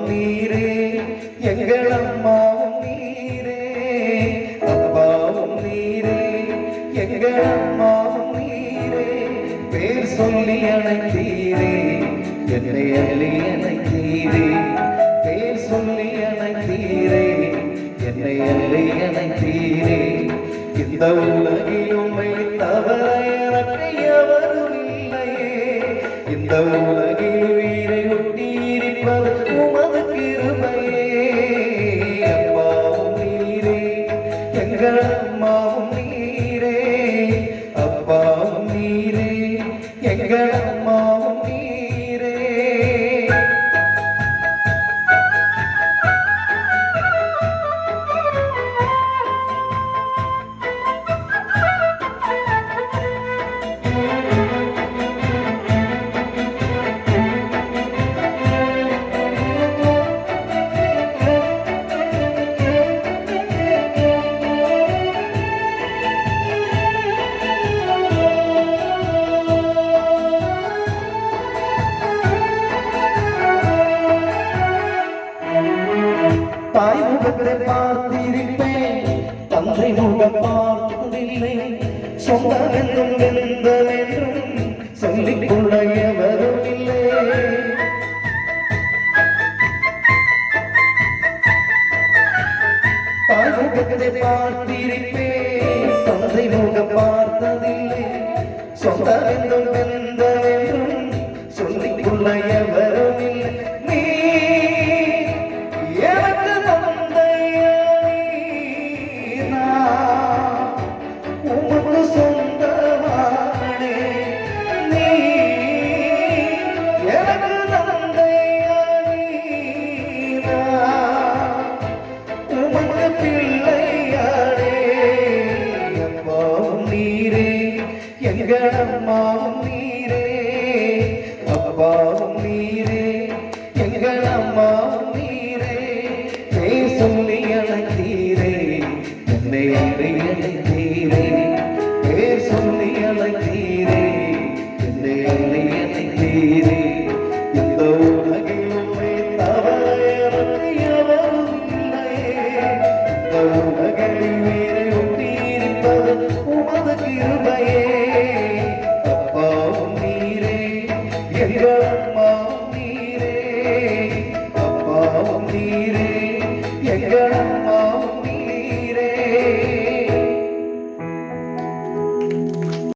அம்மாவும் நீரே எங்கள் அம்மாவும் நீரே அப்பாவும் நீரே எங்கள் அம்மாவும் நீரே. பேர் சொல்லி அணைத்தீரே என்னை அள்ளி அணைத்தீரே. பேர் சொல்லி அணைத்தீரே என்னை அள்ளி அணைத்தீரே. இந்த உலகிலும் தவற இல்லையே. இந்த உலகிலும் எங்கள் அம்மாவும் நீரே அப்பாவும் நீரே எங்கள் தாய் முகத்தை பார்த்திருப்பேன். தந்தை முகம் பார்த்ததில்லை சொந்தம் என்றும் வெந்தம் என்றும் சொல்லிக் கொள்ள எவரும் இல்லை. தாய் முகத்தை பார்த்திருப்பேன். தந்தை முகம் பார்த்ததில்லை. சொந்தம் என்றும் வெந்தம் எங்கள் அம்மாவும் நீரே. அப்பாவும் நீரே. எங்கள் அம்மாவும் நீரே. பேர் சொல்லி அழைத்தீரே. என்னை அறை அழைத்தீரே. பேர் சொல்லி அழைத்தீரே. என்னை அறை அழைத்தீரே. எங்கள் அம்மாவும் நீரே அப்பாவும் நீரே எங்கள்